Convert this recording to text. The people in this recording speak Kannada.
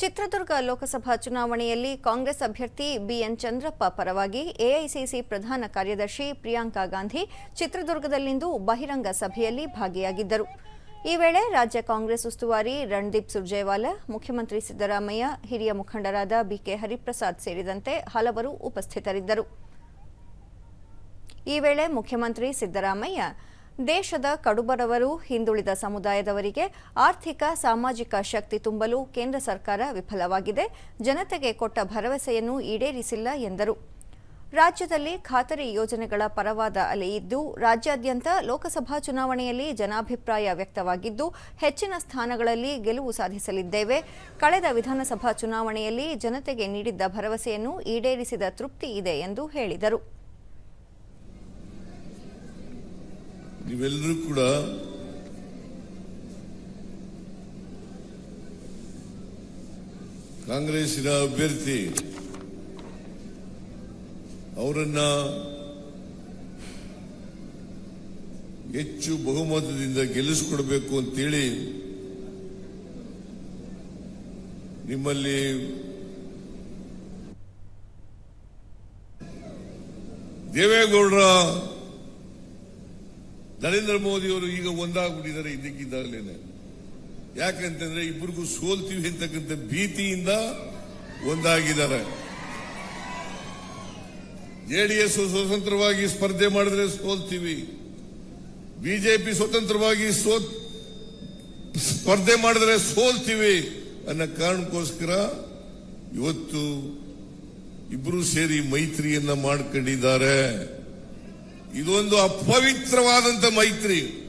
ಚಿತ್ರದುರ್ಗ ಲೋಕಸಭಾ ಚುನಾವಣೆಯಲ್ಲಿ ಕಾಂಗ್ರೆಸ್ ಅಭ್ಯರ್ಥಿ ಬಿಎನ್ ಚಂದ್ರಪ್ಪ ಪರವಾಗಿ ಎಐಸಿಸಿ ಪ್ರಧಾನ ಕಾರ್ಯದರ್ಶಿ ಪ್ರಿಯಾಂಕಾ ಗಾಂಧಿ ಚಿತ್ರದುರ್ಗದಲ್ಲಿಂದು ಬಹಿರಂಗ ಸಭೆಯಲ್ಲಿ ಭಾಗಿಯಾಗಿದ್ದರು. ಈ ವೇಳೆ ರಾಜ್ಯ ಕಾಂಗ್ರೆಸ್ ಉಸ್ತುವಾರಿ ರಣದೀಪ್ ಸುರ್ಜೇವಾಲಾ, ಮುಖ್ಯಮಂತ್ರಿ ಸಿದ್ದರಾಮಯ್ಯ, ಹಿರಿಯ ಮುಖಂಡರಾದ ಬಿಕೆ ಹರಿಪ್ರಸಾದ್ ಸೇರಿದಂತೆ ಹಲವರು ಉಪಸ್ಥಿತರಿದ್ದರು. ಈ ವೇಳೆ ಮುಖ್ಯಮಂತ್ರಿ ಸಿದ್ದರಾಮಯ್ಯ ದೇಶದ ಕಡುಬರವರು ಹಿಂದುಳಿದ ಸಮುದಾಯದವರಿಗೆ ಆರ್ಥಿಕ, ಸಾಮಾಜಿಕ ಶಕ್ತಿ ತುಂಬಲು ಕೇಂದ್ರ ಸರ್ಕಾರ ವಿಫಲವಾಗಿದೆ. ಜನತೆಗೆ ಕೊಟ್ಟ ಭರವಸೆಯನ್ನು ಈಡೇರಿಸಿಲ್ಲ ಎಂದರು. ರಾಜ್ಯದಲ್ಲಿ ಖಾತರಿ ಯೋಜನೆಗಳ ಪರವಾದ ಅಲೆಯಿದ್ದು ರಾಜ್ಯಾದ್ಯಂತ ಲೋಕಸಭಾ ಚುನಾವಣೆಯಲ್ಲಿ ಜನಾಭಿಪ್ರಾಯ ವ್ಯಕ್ತವಾಗಿದ್ದು, ಹೆಚ್ಚಿನ ಸ್ಥಾನಗಳಲ್ಲಿ ಗೆಲುವು ಸಾಧಿಸಲಿದ್ದೇವೆ. ಕಳೆದ ವಿಧಾನಸಭಾ ಚುನಾವಣೆಯಲ್ಲಿ ಜನತೆಗೆ ನೀಡಿದ್ದ ಭರವಸೆಯನ್ನು ಈಡೇರಿಸಿದ ತೃಪ್ತಿ ಇದೆ ಎಂದು ಹೇಳಿದರು. ನೀವೆಲ್ಲರೂ ಕೂಡ ಕಾಂಗ್ರೆಸ್ಸಿನ ಅಭ್ಯರ್ಥಿ ಅವರನ್ನ ಹೆಚ್ಚು ಬಹುಮತದಿಂದ ಗೆಲ್ಲಿಸಿಕೊಡ್ಬೇಕು ಅಂತೇಳಿ ನಿಮ್ಮಲ್ಲಿ ದೇವೇಗೌಡರ ನರೇಂದ್ರ ಮೋದಿಯವರು ಈಗ ಒಂದಾಗ್ಬಿಟ್ಟಿದ್ದಾರೆ ಇದಕ್ಕಿದ್ದಾಗಲೇನೆ ಯಾಕಂತಂದ್ರೆ ಇಬ್ಬರಿಗೂ ಸೋಲ್ತೀವಿ ಅಂತಕ್ಕಂಥ ಭೀತಿಯಿಂದ ಒಂದಾಗಿದ್ದಾರೆ. ಜೆಡಿಎಸ್ ಸ್ವತಂತ್ರವಾಗಿ ಸ್ಪರ್ಧೆ ಮಾಡಿದ್ರೆ ಸೋಲ್ತೀವಿ. ಬಿಜೆಪಿ ಸ್ವತಂತ್ರವಾಗಿ ಸೋ, ಸ್ಪರ್ಧೆ ಮಾಡಿದ್ರೆ ಸೋಲ್ತೀವಿ ಅನ್ನೋ ಕಾರಣಕ್ಕೋಸ್ಕರ ಇವತ್ತು ಇಬ್ರು ಸೇರಿ ಮೈತ್ರಿಯನ್ನ ಮಾಡ್ಕೊಂಡಿದ್ದಾರೆ. ಇದೊಂದು ಅಪವಿತ್ರವಾದಂತ ಮೈತ್ರಿ.